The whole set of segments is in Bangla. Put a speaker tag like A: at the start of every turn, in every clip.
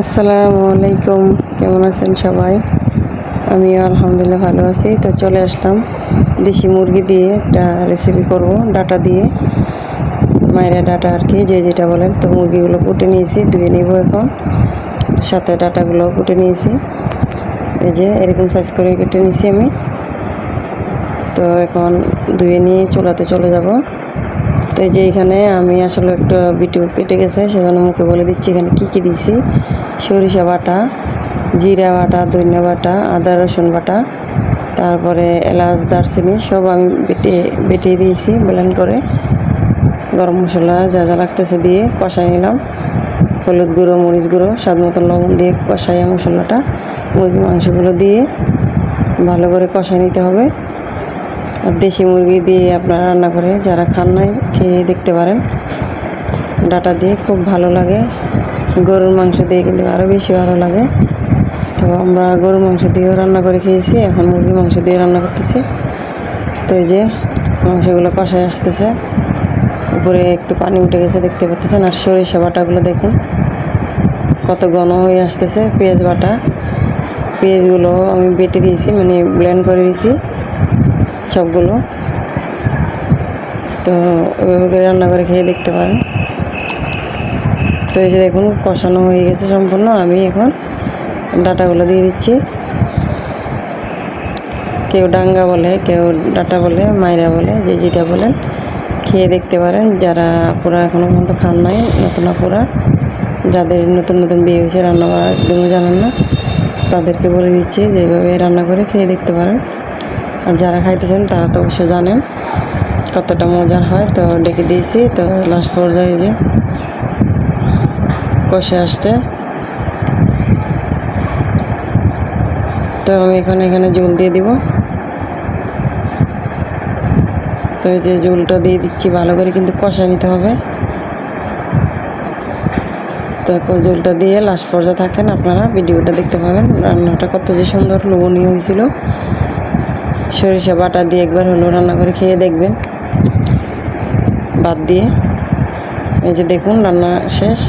A: আসসালামু আলাইকুম। কেমন আছেন সবাই? আমি আলহামদুলিল্লাহ ভালো আছি। তো চলে আসলাম। দেশি মুরগি দিয়ে একটা রেসিপি করব, ডাটা দিয়ে। মায়েরা ডাটা আর কি, যে যেটা বলেন। তো মুরগিগুলো কুটে নিয়েছি, ধুয়ে নিব এখন। সাথে ডাটাগুলো কুটে নিয়েছি। এই যে এরকম সাইজ করে কেটে নিয়েছি আমি। তো এখন ধুয়ে নিয়ে চুলাতে চলে যাব। তো এই যে এখানে আমি আসলে একটা বিটু কেটে গেছে, সেজন্য মুখে বলে দিচ্ছি এখানে কী কী দিয়েছি। সরিষা বাটা, জিরা বাটা, ধনিয়া বাটা, আদা, রসুন বাটা, তারপরে এলাচ, দারচিনি সব আমি বেটে বেটে দিয়েছি ব্লেন্ড করে। গরম মশলা যা যা লাগতেছে দিয়ে কষাই নিলাম। হলুদ গুঁড়ো, মরিচ গুঁড়ো, স্বাদ মতো লবণ দিয়ে কষাই মশলাটা। মুরগি মাংসগুলো দিয়ে ভালো করে কষাই নিতে হবে। আর দেশি মুরগি দিয়ে আপনারা রান্না করে যারা খান নাই, খেয়ে দেখতে পারেন। ডাটা দিয়ে খুব ভালো লাগে। গরুর মাংস দিয়ে কিন্তু আরও বেশি ভালো লাগে। তো আমরা গরুর মাংস দিয়েও রান্না করে খেয়েছি, এখন মুরগির মাংস দিয়ে রান্না করতেছি। তো এই যে মাংসগুলো কষায় আসতেছে, উপরে একটু পানি উঠে গেছে দেখতে পাচ্ছেন, আর সরিষা বাটাগুলো দেখুন। কত ঘন হয়ে আসতেছে পেঁয়াজ বাটা। পেঁয়াজগুলো আমি বেটে দিয়েছি মানে ব্লেন্ড করে দিয়েছি সবগুলো। তো ওইভাবে করে রান্না করে খেয়ে দেখতে পারেন। তো যে দেখুন, কষানো হয়ে গেছে সম্পূর্ণ। আমি এখন ডাটাগুলো দিয়ে দিচ্ছি। কেউ ডাঙ্গা বলে, কেউ ডাটা বলে, মাইরা বলে, যে যেটা বলেন। খেয়ে দেখতে পারেন, যারা আপুরা এখনও পর্যন্ত খান নাই, নতুন আপুরা, যাদের নতুন নতুন বিয়ে হয়েছে, রান্না করা একদমই জানেন না, তাদেরকে বলে দিচ্ছি যে এভাবে রান্না করে খেয়ে দেখতে পারেন। আর যারা খাইতেছেন, তারা তো অবশ্যই জানেন কতটা মজার হয়। তো ডেকে দিয়েছি, তো লাস্ট পর্যায়ে যে কষে আসছে। তো আমি এখন এখানে জল দিয়ে দিব। তো এই যে জলটা দিয়ে দিচ্ছি ভালো করে, কিন্তু কষায় নিতে হবে। তো জলটা দিয়ে লাস্ট পর্যায়ে থাকেন আপনারা, ভিডিওটা দেখতে পাবেন। রান্নাটা কত যে সুন্দর লোভনীয় হয়েছিল। সরিষা বাটা দিয়ে একবার হলো রান্না করে খেয়ে দেখবেন। বাদ দিয়ে। এই যে দেখুন, রান্না শেষ।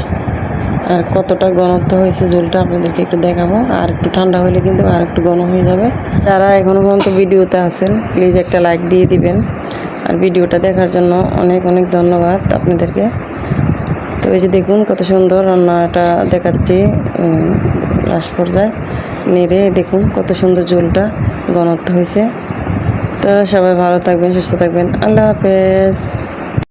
A: আর কতটা ঘনত্ব হয়েছে ঝোলটা আপনাদেরকে একটু দেখাবো। আর একটু ঠান্ডা হলে কিন্তু আর একটু ঘন হয়ে যাবে। যারা এখনও পর্যন্ত ভিডিওতে আছেন প্লিজ একটা লাইক দিয়ে দিবেন। আর ভিডিওটা দেখার জন্য অনেক অনেক ধন্যবাদ আপনাদেরকে। তো এই যে দেখুন কত সুন্দর রান্নাটা দেখাচ্ছি লাস্ট পর্যায়ে নেড়ে দেখুন কত সুন্দর ঝোলটা ঘনত্ব হয়েছে। তো সবাই ভালো থাকবেন, সুস্থ থাকবেন। আল্লাহ হাফেজ।